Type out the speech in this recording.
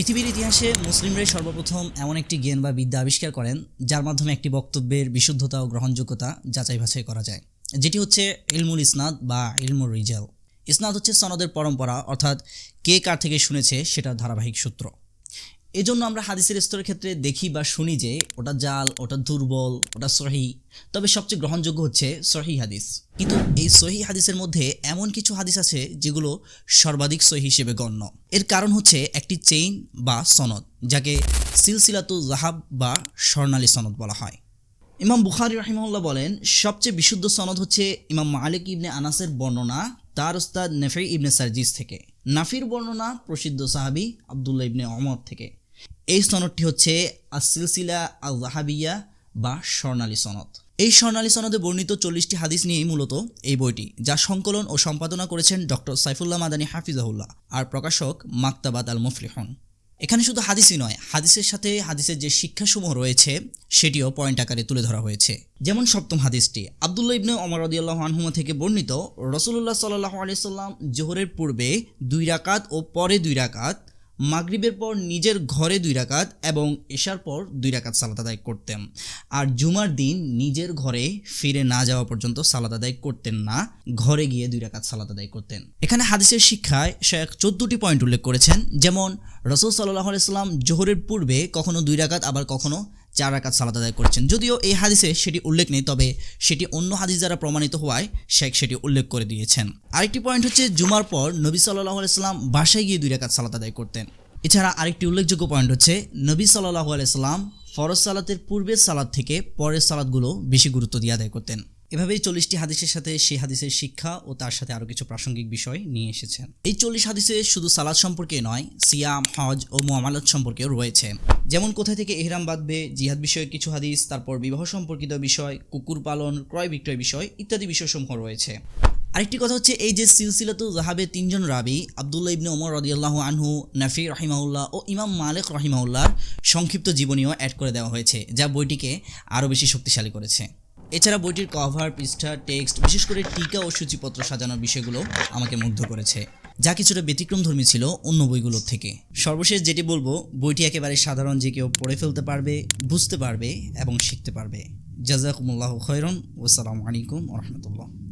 পৃথিবীর ইতিহাসে মুসলিমরাই সর্বপ্রথম এমন একটি জ্ঞান বা বিদ্যা আবিষ্কার করেন, যার মাধ্যমে একটি বক্তব্যের বিশুদ্ধতা ও গ্রহণযোগ্যতা যাচাই বাছাই করা যায়, যেটি হচ্ছে ইলমুল ইসনাদ বা ইলমুল রিজাল। ইসনাদ হচ্ছে সনদের পরম্পরা, অর্থাৎ কে কার থেকে শুনেছে সেটার ধারাবাহিক সূত্র। এজন্য আমরা হাদিসের স্তরের ক্ষেত্রে দেখি বা শুনি যে ওটা জাল, ওটা দুর্বল, ওটা সহি। তবে সবচেয়ে গ্রহণযোগ্য হচ্ছে সহি হাদিস। কিন্তু এই সহি হাদিসের মধ্যে এমন কিছু হাদিস আছে যেগুলো সর্বাধিক সহি হিসেবে গণ্য। এর কারণ হচ্ছে একটি চেইন বা সনদ, যাকে সিলসিলাতু জাহাব বা স্বর্ণালী সনদ বলা হয়। ইমাম বুখারি রহিমউল্লাহ বলেন, সবচেয়ে বিশুদ্ধ সনদ হচ্ছে ইমাম মালিক ইবনে আনাসের বর্ণনা তার উস্তাদ নেফি ইবনে সার্জিস থেকে। নাফির বর্ণনা প্রসিদ্ধ সাহাবি আবদুল্লাহ ইবনে অমর থেকে। এই সনদটি হচ্ছে আসিলসিলা আল জাহাবিয়া বা স্বর্ণালী সনদ। এই স্বর্ণালী সনদে বর্ণিত চল্লিশটি হাদিস নিয়েই মূলত এই বইটি, যা সংকলন ও সম্পাদনা করেছেন ডক্টর সাইফুল্লাহ মাদানী হাফিজাহুল্লাহ আর প্রকাশক মাক্তাবাদ আল মুফলিহন। এখানে শুধু হাদিসই নয়, হাদিসের সাথে হাদিসের যে শিক্ষাসমূহ রয়েছে, সেটিও পয়েন্ট আকারে তুলে ধরা হয়েছে। যেমন সপ্তম হাদিসটি, আবদুল্লাহ ইবনে অমর রদিয়াল্লাহ আনহুমা থেকে বর্ণিত রসুল্লাহ সাল্লাহ আলিয়াল্লাম জোহরের পূর্বে দুই রাকাত ও পরে দুই রাকাত মাগরিবের পর নিজের ঘরে দুই রাকাত এবং এশার পর দুই রাকাত সালাত আদায় করতেন। আর জুমার দিন নিজের ঘরে ফিরে না যাওয়া পর্যন্ত সালাত আদায় করতেন না, ঘরে গিয়ে দুই রাকাত সালাত আদায় করতেন। এখানে হাদিসের শিক্ষায় শেখ চোদ্দটি পয়েন্ট উল্লেখ করেছেন, যেমন রসুল সাল্লাহ আলাইসাল্লাম জোহরের পূর্বে কখনো দুই রাকাত, আবার কখনো চার রাকাত সালাত আদায় করেছেন। যদিও এই হাদিসে সেটি উল্লেখ নেই, তবে সেটি অন্য হাদিস দ্বারা প্রমাণিত হওয়ায় শেখ সেটি উল্লেখ করে দিয়েছেন। আরেকটি পয়েন্ট হচ্ছে, জুমার পর নবী সাল্লাহ আলাইসাল্লাম বাসায় গিয়ে দুই রাকাত সালাত আদায় করতেন। এছাড়া আরেকটি উল্লেখযোগ্য পয়েন্ট হচ্ছে, নবী সাল্লাহ আলাইসাল্লাম ফরজ সালাতের পূর্বের সালাদ থেকে পরের সালাদগুলো বেশি গুরুত্ব দিয়ে আদায় করতেন। এভাবেই চল্লিশটি হাদিসের সাথে সেই হাদিসের শিক্ষা ও তার সাথে আরও কিছু প্রাসঙ্গিক বিষয় নিয়ে এসেছেন। এই চল্লিশ হাদিসে শুধু সালাদ সম্পর্কে নয়, সিয়াম, হজ ও মোয়ামালত সম্পর্কেও রয়েছে। যেমন কোথা থেকে এহরাম বাঁধবে, জিহাদ বিষয়ে কিছু হাদিস, তারপর বিবাহ সম্পর্কিত বিষয়, কুকুর পালন, ক্রয় বিক্রয় বিষয় ইত্যাদি বিষয়সমূহ রয়েছে। আরেকটি কথা হচ্ছে এই যে সিলসিলাতু জাহাবে তিনজন রাবি, আবদুল্লাহ ইবনে ওমর রদিয়াল্লাহ আনহু, নাফি রহিমাউল্লাহ ও ইমাম মালিক রহিমাউল্লাহর সংক্ষিপ্ত জীবনীও অ্যাড করে দেওয়া হয়েছে, যা বইটিকে আরও বেশি শক্তিশালী করেছে। এছাড়া বইটির কভার পৃষ্ঠা টেক্সট বিশেষ করে টিকা ও সূচিপত্র সাজানোর বিষয়গুলো আমাকে মুগ্ধ করেছে। যা কিছুটা ব্যতিক্রমধর্মী ছিল অন্য বইগুলোর থেকে। সর্বশেষ যেটি বলব, বইটি একেবারে সাধারণ যে কেউ পড়ে ফেলতে পারবে, বুঝতে পারবে এবং শিখতে পারবে। জাজাকুমুল্লাহ খৈরন ওসালামু আলাইকুম রহমতুল্লাহ।